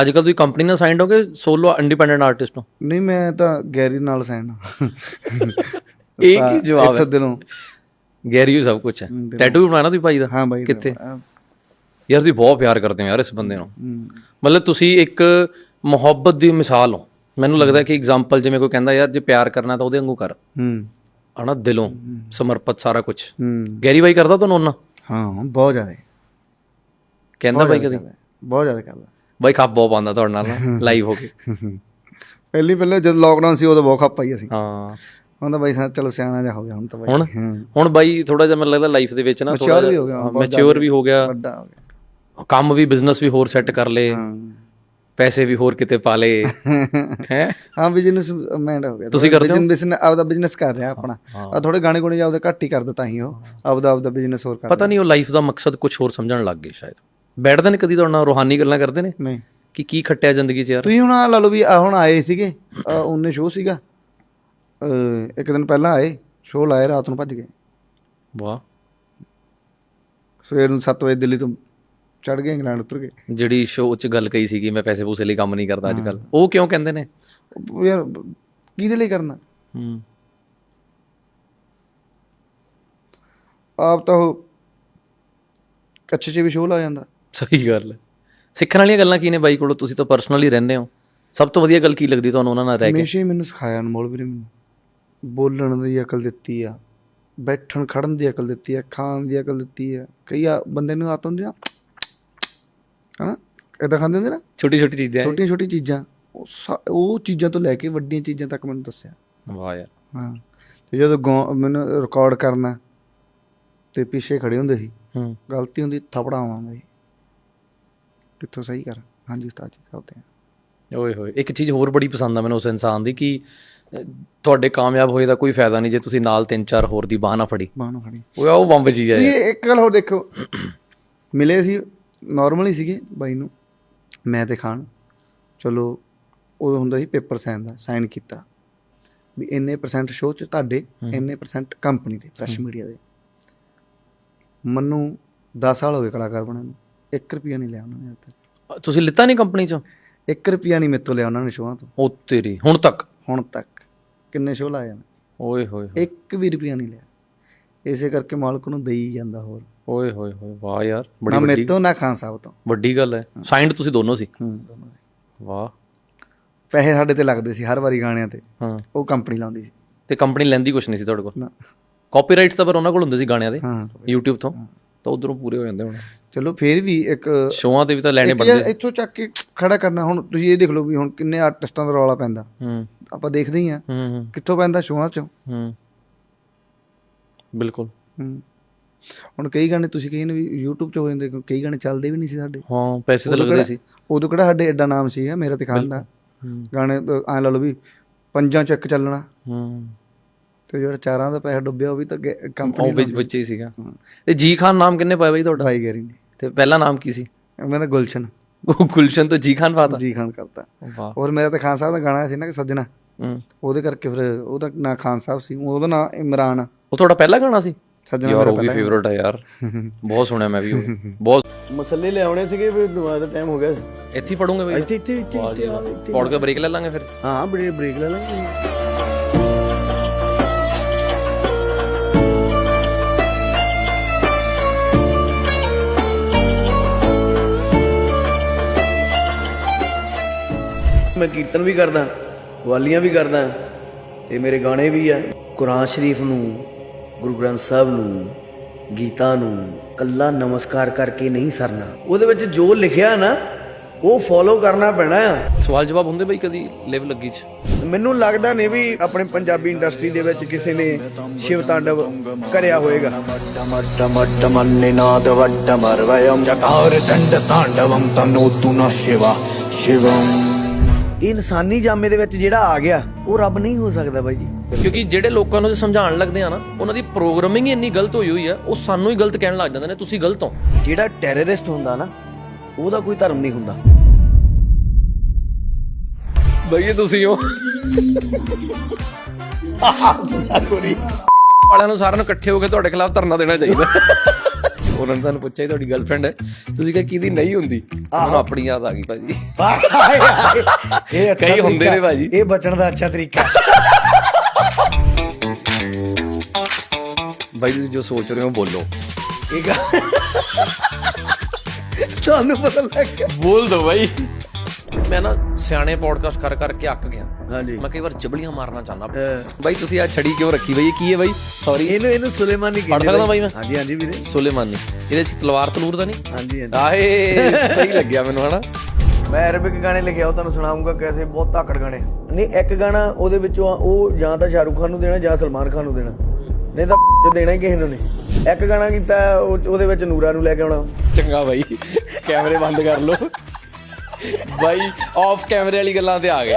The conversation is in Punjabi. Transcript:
ਅੱਜ ਕੱਲ ਤੁਸੀਂ ਕੰਪਨੀ ਨਾਲ ਸਾਈਨਡ ਹੋਗੇ ਸੋਲੋ ਇੰਡੀਪੈਂਡੈਂਟ ਆਰਟਿਸਟ ਹੋ ਨਹੀਂ ਮੈਂ ਤਾਂ ਗੈਰੀ ਨਾਲ ਸਾਈਨ ਇਹ ਕੀ ਜਵਾਬ ਇੱਥੋਂ ਹੈ ਦਿਲੋਂ। ਗੈਰੀ ਸਭ ਕੁਝ ਹੈ। ਟੈਟੂ ਵੀ ਬਣਾਣਾ ਤੁਸੀਂ ਭਾਈ ਦਾ? ਹਾਂ ਬਾਈ ਕਿੱਥੇ? ਯਾਰ ਤੁਸੀਂ ਬਹੁਤ ਪਿਆਰ ਕਰਦੇ ਹੋ ਯਾਰ ਇਸ ਬੰਦੇ ਨੂੰ। ਮਤਲਬ ਤੁਸੀਂ ਇੱਕ ਮੁਹੱਬਤ ਦੀ ਮਿਸਾਲ ਹੋ। ਮੈਨੂੰ ਲੱਗਦਾ ਕਿ ਐਗਜ਼ਾਮਪਲ ਜਿਵੇਂ ਕੋਈ ਕਹਿੰਦਾ ਯਾਰ ਜੇ ਪਿਆਰ ਕਰਨਾ ਤਾਂ ਉਹਦੇ ਵਾਂਗੂ ਕਰ। ਹਮ ਹਨਾ ਦਿਲੋਂ ਸਮਰਪਿਤ ਸਾਰਾ ਕੁਝ ਗੈਰੀ ਬਾਈ ਕਰਦਾ ਤੁਹਾਨੂੰ ਉਹਨਾਂ ਹਾਂ ਬਹੁਤ ਜ਼ਿਆਦਾ। ਕਹਿੰਦਾ ਬਾਈ ਕਦੀ? ਬਹੁਤ ਜ਼ਿਆਦਾ ਕਰਦਾ। ਬਾਈ ਖੱਪ ਬਹੁਤ ਪਾਉਂਦਾ ਤੁਹਾਡੇ ਨਾਲ ਨਾ ਲਾਈਵ ਹੋ ਕੇ। ਪਹਿਲੀ ਪਹਿਲੇ ਜਦ ਲੋਕਡਾਊਨ ਸੀ ਉਦੋਂ ਬਹੁਤ ਖੱਪ ਪਾਈ ਅਸੀਂ। ਹਾਂ। ਹੁੰਦਾ ਬਾਈ ਸਾ ਚਲੋ ਸਿਆਣਾ ਜਿਹਾ ਹੋ ਗਿਆ ਹੁਣ ਤਾਂ ਬਾਈ। ਹੁਣ? ਹੁਣ ਬਾਈ ਥੋੜਾ ਜਿਹਾ ਮੈਨੂੰ ਲੱਗਦਾ ਲਾਈਫ ਦੇ ਵਿੱਚ ਨਾ Mature ਵੀ ਹੋ ਗਿਆ, ਮੈਚੁਰ ਵੀ ਹੋ ਗਿਆ। ਵੱਡਾ ਹੋ ਗਿਆ। ਕੰਮ ਵੀ ਬਿਜ਼ਨਸ ਵੀ ਹੋਰ ਸੈੱਟ ਕਰ ਲਏ ਹਾਂ। ਪੈਸੇ ਵੀ ਹੋਰ ਕਿਤੇ ਪਾ ਲਏ ਹੈ? ਹਾਂ ਬਿਜ਼ਨਸ ਮੈਂਡ ਹੋ ਗਿਆ। ਤੁਸੀਂ ਕਰਦੇ ਹੋ? ਬਿਜ਼ਨਸ ਆਪਦਾ ਬਿਜ਼ਨਸ ਕਰ ਰਿਹਾ ਆਪਣਾ। ਆ ਥੋੜੇ ਗਾਣੇ ਗੁਣੇ ਆਪਦੇ ਘੱਟ ਹੀ ਕਰਦਾ ਤਾਂ ਹੀ ਉਹ। ਆਪਦਾ ਆਪਦਾ ਬਿਜ਼ਨਸ ਹੋਰ ਕਰ ਪਤਾ ਨਹੀਂ ਉਹ ਲਾਈਫ ਦਾ ਮਕਸਦ ਕੁਝ ਹੋਰ ਸਮਝਣ ਲੱਗ ਗਏ ਸ਼ਾਇਦ। ਬੈਠਦੇ ਨੇ ਕਦੀ ਤੁਹਾਡੇ ਨਾਲ ਰੋਹਾਨੀ ਗੱਲਾਂ ਕਰਦੇ ਨੇ? ਨਹੀਂ। ਕਿ ਕੀ ਖੱਟਿਆ ਜ਼ਿੰਦਗੀ 'ਚ ਯਾਰ? ਤੁਸੀਂ ਹੁਣ ਆਹ ਲਾ ਲਓ ਵੀ ਆਹ ਹੁਣ ਆਏ ਸੀਗੇ ਆਹ ਉਹਨੇ ਸ਼ੋਅ ਸੀਗਾ। ਅਹ ਇੱਕ ਦਿਨ ਪਹਿਲਾਂ ਆਏ ਸ਼ੋਅ ਲਾਏ ਰਾਤ ਨੂੰ ਭੱਜ ਗਏ। ਵਾਹ। ਸਵੇਰ ਨੂੰ 7 ਵਜੇ ਦਿੱਲੀ ਤੋਂ ਚੜ ਗਏ ਇੰਗਲੈਂਡ ਉਤਰ ਗਏ। ਜਿਹੜੀ ਸ਼ੋਅ 'ਚ ਗੱਲ ਕਹੀ ਸੀਗੀ ਮੈਂ ਪੈਸੇ ਪੂਸੇ ਲਈ ਕੰਮ ਨਹੀਂ ਕਰਦਾ ਅੱਜ ਕੱਲ ਉਹ ਕਿਉਂ ਕਹਿੰਦੇ ਨੇ? ਉਹ ਯਾਰ ਕਿਹਦੇ ਲਈ ਕਰਨਾ? ਹੂੰ। ਆਪ ਤਾਂ ਉਹ ਕੱਚੇ 'ਚ ਵੀ ਸ਼ੋਅ ਲਾ ਜਾਂਦਾ। ਸਹੀ ਗੱਲ ਹੈ। ਸਿੱਖਣ ਵਾਲੀਆਂ ਗੱਲਾਂ ਕੀ ਨੇ ਬਾਈ ਕੋਲੋਂ? ਤੁਸੀਂ ਤਾਂ ਪਰਸਨਲੀ ਰਹਿੰਦੇ ਹੋ। ਸਭ ਤੋਂ ਵਧੀਆ ਗੱਲ ਕੀ ਲੱਗਦੀ ਤੁਹਾਨੂੰ ਉਹਨਾਂ ਨਾਲ ਰਹਿ ਕੇ? ਹਮੇਸ਼ਾ ਹੀ ਮੈਨੂੰ ਸਿਖਾਇਆ ਅਨਮੋਲ ਵੀਰੇ ਮੈਨੂੰ। ਬੋਲਣ ਦੀ ਅਕਲ ਦਿੱਤੀ ਆ ਬੈਠਣ ਖੜਨ ਦੀ ਅਕਲ ਦਿੱਤੀ ਆ ਖਾਣ ਦੀ ਅਕਲ ਦਿੱਤੀ ਆ। ਕਈ ਆ ਬੰਦੇ ਨੂੰ ਆਦਤ ਹੁੰਦੀ ਆ ਹਨਾ? ਇਦਾਂ ਖਾਂਦੇ ਹੁੰਦੇ ਨਾ? ਛੋਟੀ ਛੋਟੀ ਚੀਜ਼ਾਂ। ਛੋਟੀਆਂ ਛੋਟੀਆਂ ਚੀਜ਼ਾਂ। ਉਹ ਸਾ- ਉਹ ਚੀਜ਼ਾਂ ਤੋਂ ਲੈ ਕੇ ਵੱਡੀਆਂ ਚੀਜ਼ਾਂ ਤੱਕ ਮੈਨੂੰ ਦੱਸਿਆ। ਵਾਹ ਯਾਰ। ਹਾਂ। ਤੇ ਜਦੋਂ ਗਾਉ- ਮੈਨੂੰ ਰਿਕਾਰਡ ਕਰਨਾ ਤੇ ਪਿੱਛੇ ਖੜੇ ਹੁੰਦੇ ਸੀ। ਹੂੰ। ਗਲਤੀ ਹੁੰਦੀ ਥਪੜਾ ਆਵਾਂਗਾ ਜੀ ਕਿੱਥੋਂ ਸਹੀ ਕਰ? ਹਾਂਜੀ ਉਸਤਾਦ ਜੀ ਕਰਦੇ ਆ ਓਏ ਹੋਏ ਇੱਕ ਚੀਜ਼ ਹੋਰ ਬੜੀ ਪਸੰਦ ਆ ਮੈਨੂੰ ਉਸ ਇਨਸਾਨ ਦੀ ਕਿ ਤੁਹਾਡੇ ਕਾਮਯਾਬ ਹੋਏ ਦਾ ਕੋਈ ਫਾਇਦਾ ਨਹੀਂ ਜੇ ਤੁਸੀਂ ਨਾਲ ਤਿੰਨ ਚਾਰ ਹੋਰ ਦੀ ਬਾਹ ਨਾ ਫੜੀ। ਬਾਹਨੋਂ ਖੜੀ ਉਹ ਆ ਉਹ ਬੰਬ ਚੀਜ਼ ਹੈ ਇਹ ਇੱਕ ਗੱਲ ਹੋਰ ਦੇਖੋ। ਮਿਲੇ ਸੀ ਨਾਰਮਲ ਹੀ ਸੀਗੇ ਬਾਈ ਨੂੰ ਮੈਂ ਤੇ ਖਾਨ। ਚਲੋ ਉਹ ਹੁੰਦਾ ਸੀ ਪੇਪਰ ਸਾਈਨ ਦਾ ਸਾਈਨ ਕੀਤਾ। ਵੀ ਇੰਨੇ ਪਰਸੈਂਟ ਸ਼ੋਅ ਚ ਤੁਹਾਡੇ ਇੰਨੇ ਪਰਸੈਂਟ ਕੰਪਨੀ ਦੇ ਫਰੈਸ਼ ਮੀਡੀਆ ਦੇ। ਮੈਨੂੰ 10 ਸਾਲ ਹੋ ਗਏ ਕਲਾਕਾਰ ਬਣਨ ਨੂੰ। 1 ਰੁਪਿਆ ਨਹੀਂ ਲਿਆ ਉਹਨਾਂ ਨੇ ਅੱਜ ਤੱਕ। ਤੁਸੀਂ ਲਿੱਤਾ ਨਹੀਂ ਕੰਪਨੀ ਚੋਂ? 1 ਰੁਪਿਆ ਨਹੀਂ ਮੇਤੋਂ ਲਿਆ ਉਹਨਾਂ ਨੇ ਸ਼ੋਆਂ ਤੋਂ। ਉਹ ਤੇਰੀ ਹੁਣ ਤੱਕ? ਹੁਣ ਤੱਕ। ਕਿੰਨੇ ਸ਼ੋਅ ਲਾਏ ਨੇ ਓਏ ਹੋਏ ਹੋਏ। 1 ਵੀ ਰੁਪਿਆ ਨਹੀਂ ਲਿਆ। ਇਸੇ ਕਰਕੇ ਮਾਲਕ ਨੂੰ ਦੇਈ ਜਾਂਦਾ ਹੋਰ। ਓਏ ਹੋਏ ਹੋਏ ਵਾਹ ਯਾਰ ਨਾ ਬੜੀ ਵੱਡੀ ਮੇਤੋਂ ਨਾ ਖਾਨ ਸਾਹਿਬ ਤੋਂ। ਵੱਡੀ ਗੱਲ ਹੈ। ਸਾਈਨਡ ਤੁਸੀਂ ਦੋਨੋਂ ਸੀ? ਹੂੰ ਦੋਨੋਂ ਦੇ। ਵਾਹ। ਪੈਸੇ ਸਾਡੇ ਤੇ ਲੱਗਦੇ ਸੀ ਹਰ ਵਾਰੀ ਗਾਣਿਆਂ ਤੇ। ਹਾਂ। ਉਹ ਕੰਪਨੀ ਲਾਉਂਦੀ ਸੀ। ਤੇ ਕੰਪਨੀ ਲੈਂਦੀ ਕੁਛ ਨਹੀਂ ਸੀ ਤੁਹਾਡੇ ਕੋਲ? ਨਾ। ਕਾਪੀਰਾਈਟਸ ਤਾਂ ਪਰ ਉਹਨਾਂ ਕੋਲ ਹੁੰਦੇ ਸੀ ਗਾਣਿਆਂ ਦੇ? ਹਾਂ। YouTube ਤੋਂ? ਤਾਂ ਉਧਰੋਂ ਪੂਰੇ ਹੋ ਜਾਂਦੇ ਹੁਣ। ਚਲੋ ਫੇਰ ਵੀ ਇੱਕ ਸ਼ੋਆਂ ਤੇ ਵੀ ਤਾਂ ਲੈਣੇ ਇੱਕ ਬਣਦੇ ਇੱਥੋਂ ਚੱਕ ਕੇ ਖੜਾ ਕਰਨਾ ਹੁਣ ਤੁਸੀਂ ਇਹ ਦੇਖ ਲਓ ਵੀ ਹੁਣ ਕਿੰਨੇ ਆਰਟਿਸਟਾਂ ਦਾ ਰੌਲਾ ਪੈਂਦਾ। ਹੂੰ। ਆਪਾਂ ਦੇਖਦੇ ਹੀ ਆ ਹੂੰ ਹੂੰ। ਕਿੱਥੋਂ ਪੈਂਦਾ ਸ਼ੋਆਂ ਚੋਂ? ਹੂੰ। ਬਿਲਕੁਲ। ਹੂੰ। ਹੁਣ ਕਈ ਗਾਣੇ ਤੁਸੀਂ ਕਹੀ ਨੇ ਵੀ YouTube 'ਚ ਹੋ ਜਾਂਦੇ ਕਈ ਗਾਣੇ ਚੱਲਦੇ ਵੀ ਨਹੀਂ ਸੀ ਸਾਡੇ। ਹਾਂ ਪੈਸੇ ਤਾਂ ਉਦੋਂ ਲੱਗਦੇ ਕਿਹੜਾ- ਸੀ। ਉਦੋਂ ਕਿਹੜਾ ਸਾਡੇ ਐਡਾ ਨਾਮ ਸੀ ਮੇਰਾ ਤੇ ਖਾਨ ਦਾ। ਹੂੰ। ਗਾਣੇ ਐ ਲਾ ਲਓ ਵੀ ਪੰਜਾਂ ਚ ਇੱਕ ਚੱਲਣਾ। ਹੂੰ। ਤੇ ਜਿਹੜਾ ਚਾਰਾਂ ਦਾ ਪੈਸਾ ਡੁੱਬਿਆ ਉਹ ਵੀ ਤਾਂ ਉਹ ਕੰਪਨੀ ਵਿੱਚ ਵਿੱਚ ਹੀ ਸੀਗਾ। ਤੇ ਜੀ ਖਾਨ ਨਾਮ ਕਿੰਨੇ ਪਾਇਆ ਬਾਈ ਤੁਹਾਡਾ? ਭਾਈ ਗੈਰੀ ਨੇ। ਤੇ ਪਹਿਲਾ ਨਾਮ ਕੀ ਸੀ? ਮੇਰਾ ਗੁਲਸ਼ਨ। ਉਹ ਗੁਲਸ਼ਨ ਤੋਂ ਜੀ ਖਾਨ ਪਾਤਾ? ਜੀ ਖਾਨ ਕਰਤਾ। ਵਾਹ। ਔਰ ਮੇਰਾ ਤਾਂ ਖਾਨ ਸਾਹਿਬ ਦਾ ਗਾਣਾ ਸੀ ਨਾ ਕਿ ਸੱਜਣਾ। ਹੂੰ। ਉਹਦੇ ਕਰਕੇ ਫਿਰ ਉਹਦਾ ਨਾਂ ਖਾਨ ਸਾਹਿਬ ਸੀ। ਉਹਦਾ ਨਾਂ ਇਮਰਾਨ ਆ। ਉਹ ਤੁਹਾਡਾ ਪਹਿਲਾ ਗਾਣਾ ਸੀ? ਸੱਜਣਾ ਯਾਰ ਮੇਰਾ ਉਹ ਵੀ ਫੇਵਰਟ ਹੈ ਯਾਰ। ਬਹੁਤ ਸੁਣਿਆ ਮੈਂ ਵੀ ਉਹ। ਬਹੁਤ ਮਸਲੇ ਲਿਆਉਣੇ ਸੀਗੇ ਵੀ ਦੁਆ ਦਾ ਟਾਈਮ ਹੋ ਗਿਆ। ਇੱਥੇ ਹੀ ਪੜੂਗੇ ਬਈ। ਇੱਥੇ ਇੱਥੇ ਇੱਥੇ ਆ। ਪੌੜ ਕੇ ਬ੍ਰੇਕ ਲੈ ਲਾਂਗੇ ਫਿਰ। ਹਾਂ ਬੜੇ ਬ੍ਰੇਕ ਲੈ ਲਾਂਗੇ। ਮੈਂ ਕੀਰਤਨ ਵੀ ਕਰਦਾ ਗਵਾਲੀਆਂ ਵੀ ਕਰਦਾ ਤੇ ਮੇਰੇ ਗਾਣੇ ਵੀ ਆ। ਕੁਰਾਨ ਸ਼ਰੀਫ ਨੂੰ ਗੁਰੂ ਗ੍ਰੰਥ ਸਾਹਿਬ ਨੂੰ ਗੀਤਾ ਨੂੰ ਕੱਲਾ ਨਮਸਕਾਰ ਕਰਕੇ ਨਹੀਂ ਸਰਨਾ। ਉਹਦੇ ਵਿੱਚ ਜੋ ਲਿਖਿਆ ਨਾ ਉਹ ਫੋਲੋ ਕਰਨਾ ਪੈਣਾ ਆ। ਸਵਾਲ ਜਵਾਬ ਹੁੰਦੇ ਬਈ ਕਦੀ ਲਿਵ ਲੱਗੀ ਚ? ਮੈਨੂੰ ਲੱਗਦਾ ਨਹੀਂ ਵੀ ਆਪਣੇ ਪੰਜਾਬੀ ਇੰਡਸਟਰੀ ਦੇ ਵਿੱਚ ਕਿਸੇ ਨੇ ਸ਼ਿਵ ਤਾਂਡਵ ਕਰਿਆ ਹੋਵੇਗਾ ਮੱਟਮੱਟਮੰਨਿਨਾਦ ਵੱਟਮਰਵਯੰ ਚਕਾਰ ਚੰਡ ਤਾਂਡਵੰ ਤਨੋਤੁ ਨ ਸ਼ਿਵਾ ਸ਼ਿਵੰ ਇਨਸਾਨੀ ਜਾਮੇ ਦੇ ਵਿੱਚ ਜਿਹੜਾ ਆ ਗਿਆ ਉਹ ਰੱਬ ਨਹੀਂ ਹੋ ਸਕਦਾ ਬਾਈ ਜੀ ਕਿਉਂਕਿ ਜਿਹੜੇ ਲੋਕਾਂ ਨੂੰ ਸਮਝਾਉਣ ਲੱਗਦੇ ਆ ਨਾ ਉਹਨਾਂ ਦੀ ਪ੍ਰੋਗਰਾਮਿੰਗ ਹੀ ਇੰਨੀ ਗਲਤ ਹੋਈ ਹੋਈ ਆ ਉਹ ਸਾਨੂੰ ਹੀ ਗਲਤ ਕਹਿਣ ਲੱਗ ਜਾਂਦੇ ਨੇ ਤੁਸੀਂ ਗਲਤ ਹੋ ਜਿਹੜਾ ਟੈਰਰਿਸਟ ਹੁੰਦਾ ਨਾ ਉਹਦਾ ਕੋਈ ਧਰਮ ਨਹੀਂ ਹੁੰਦਾ ਬਈ ਤੁਸੀਂ ਹੋ ਵਾਲਿਆਂ ਨੂੰ ਸਾਰਿਆਂ ਨੂੰ ਇਕੱਠੇ ਹੋ ਕੇ ਤੁਹਾਡੇ ਖਿਲਾਫ ਧਰਨਾ ਦੇਣਾ ਚਾਹੀਦਾ ਉਹਨਾਂ ਨੇ ਤੁਹਾਨੂੰ ਪੁੱਛਿਆ ਤੁਹਾਡੀ ਗਰਲਫ੍ਰੈਂਡ ਹੈ। ਤੁਸੀਂ ਕਿਹਾ ਕਿਹਦੀ ਨਹੀਂ ਹੁੰਦੀ? ਉਹਨਾਂ ਨੂੰ ਆਪਣੀ ਯਾਦ ਆ ਗਈ ਭਾਜੀ। ਇਹ ਅੱਛਾ ਕਈ ਹੁੰਦੇ ਤਰੀਕਾ- ਨੇ ਭਾਜੀ। ਇਹ ਬਚਣ ਦਾ ਅੱਛਾ ਤਰੀਕਾ। ਭਾਈ ਤੁਸੀਂ ਜੋ ਸੋਚ ਰਹੇ ਹੋ ਬੋਲੋ। ਇਹ ਤੁਹਾਨੂੰ ਪਤਾ ਲੱਗ ਗਿਆ। ਬੋਲ ਦੋ ਭਾਈ। ਮੈਂ ਨਾ ਸਿਆਣੇ ਪੋਡਕਾਸਟ ਕਰ ਕਰਕੇ ਅੱਕ ਗਿਆ। ਹਾਂਜੀ। ਮੈਂ ਕਈ ਵਾਰ ਜਬਲੀਆਂ ਮਾਰਨਾ ਚਾਹਨਾ ਭਾਈ ਤੁਸੀਂ ਆ ਛੜੀ ਕਿਉਂ ਰੱਖੀ ਭਾਈ ਇਹ ਕੀ ਹੈ ਭਾਈ ਸੌਰੀ ਇਹਨੂੰ ਇਹਨੂੰ ਸੁਲੇਮਾਨੀ ਪੜ੍ਹ ਸਕਦਾ ਬਾਈ। ਮੈਂ? ਹਾਂਜੀ ਹਾਂਜੀ ਵੀਰੇ। ਸੁਲੇਮਾਨੀ। ਇਹਦੇ ਚ ਤਲਵਾਰ ਤਲੂਰ ਤਾਂ ਨਹੀਂ? ਹਾਂਜੀ ਹਾਂਜੀ। ਆਏ ਸਹੀ ਲੱਗਿਆ ਮੈਨੂੰ ਹਨਾ? ਮੈਂ ਅਰਬਿਕ ਗਾਣੇ ਲਿਖਿਆ ਉਹ ਤੁਹਾਨੂੰ ਸੁਣਾਉਂਗਾ ਕੈਸੇ ਬਹੁਤ ਧਾਕੜ ਗਾਣੇ। ਨਹੀਂ ਇੱਕ ਗਾਣਾ ਉਹਦੇ ਵਿੱਚੋਂ ਉਹ ਜਾਂ ਤਾਂ ਸ਼ਾਹਰੁਖ ਖਾਨ ਨੂੰ ਦੇਣਾ ਜਾਂ ਸਲਮਾਨ ਖਾਨ ਨੂੰ ਦੇਣਾ। ਨਹੀਂ ਤਾਂ ਚ ਦੇਣਾ ਹੀ ਕਿਸੇ ਨੂੰ ਨਹੀਂ। ਇੱਕ ਗਾਣਾ ਕੀਤਾ ਉਹ- ਉਹਦੇ ਵਿੱਚ ਨੂਰਾ ਨੂੰ ਲੈ ਕੇ ਆਉਣਾ। ਚੰਗਾ ਭਾਈ ਕੈਮਰੇ ਬੰਦ ਕਰ ਲਓ। ਬਾਈ ਆਫ ਕੈਮਰੇ ਵਾਲੀ ਗੱਲਾਂ ਤੇ ਆ ਗਏ।